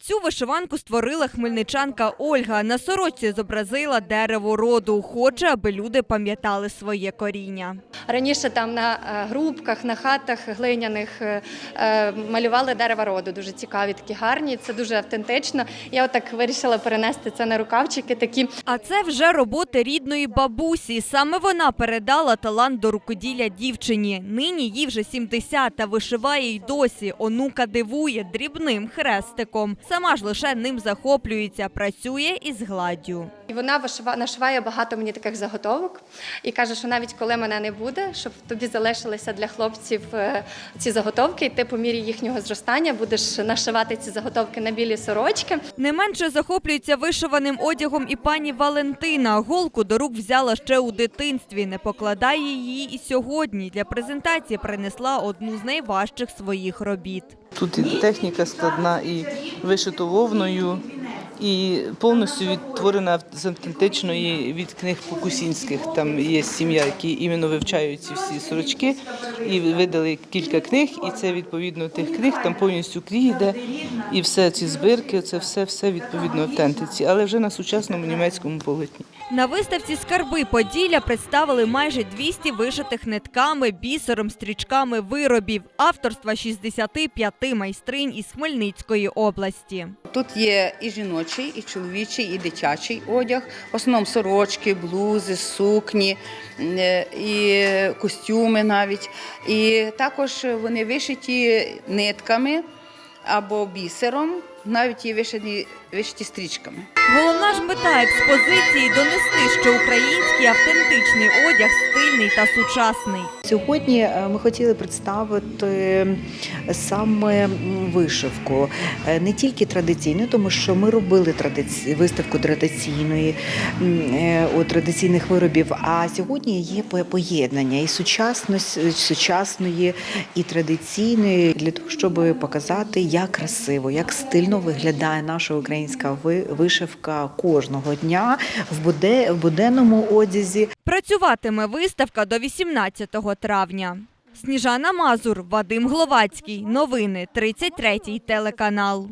Цю вишиванку створила хмельничанка Ольга. На сорочці зобразила дерево роду. Хоче, аби люди пам'ятали своє коріння. Раніше там на е, грубках, на хатах глиняних е, е, малювали дерева роду. Дуже цікаві, такі гарні. Це дуже автентично. Я отак вирішила перенести це на рукавчики. Такі А це вже роботи рідної бабусі. Саме вона передала талант до рукоділля дівчині. Нині їй вже 70, та вишиває й досі. Онука дивує дрібним хрестиком. Сама ж лише ним захоплюється, працює із гладдю. І вона нашиває багато мені таких заготовок і каже, що навіть коли мене не буде, щоб тобі залишилися для хлопців е, ці заготовки, і ти по мірі їхнього зростання будеш нашивати ці заготовки на білі сорочки. Не менше захоплюється вишиваним одягом і пані Валентина. Голку до рук взяла ще у дитинстві. Не покладає її і сьогодні. Для презентації принесла одну з найважчих своїх робіт. Тут і техніка складна, і вишито вовною, і повністю відтворена з автентичної від книг Покусінських. Там є сім'я, які іменно вивчають ці всі сорочки, і видали кілька книг, і це відповідно тих книг, там повністю крій йде, і все ці збірки, це все, все відповідно автентиці, але вже на сучасному німецькому полотні. На виставці Скарби Поділля представили майже 200 вишитих нитками, бісером, стрічками виробів авторства 65 майстринь із Хмельницької області. Тут є і жіночий, і чоловічий, і дитячий одяг. В основному сорочки, блузи, сукні, е, і костюми навіть. І також вони вишиті нитками або бісером, навіть є вишиті, вишиті стрічками. Головна ж мета експозиції донести, що український автентичний одяг стильний та сучасний. Сьогодні е, ми хотіли представити саме вишивку, Е, не тільки традиційну, тому що ми робили традиці... виставку традиційної е, традиційних виробів. А сьогодні є поєднання і сучасності, сучасної, і традиційної для того, щоб показати, як красиво, як стильно виглядає наша українська вишивка кожного дня в буденному одязі. Працюватиме виставка до 18 травня. Сніжана Мазур, Вадим Гловацький. Новини 33 телеканал.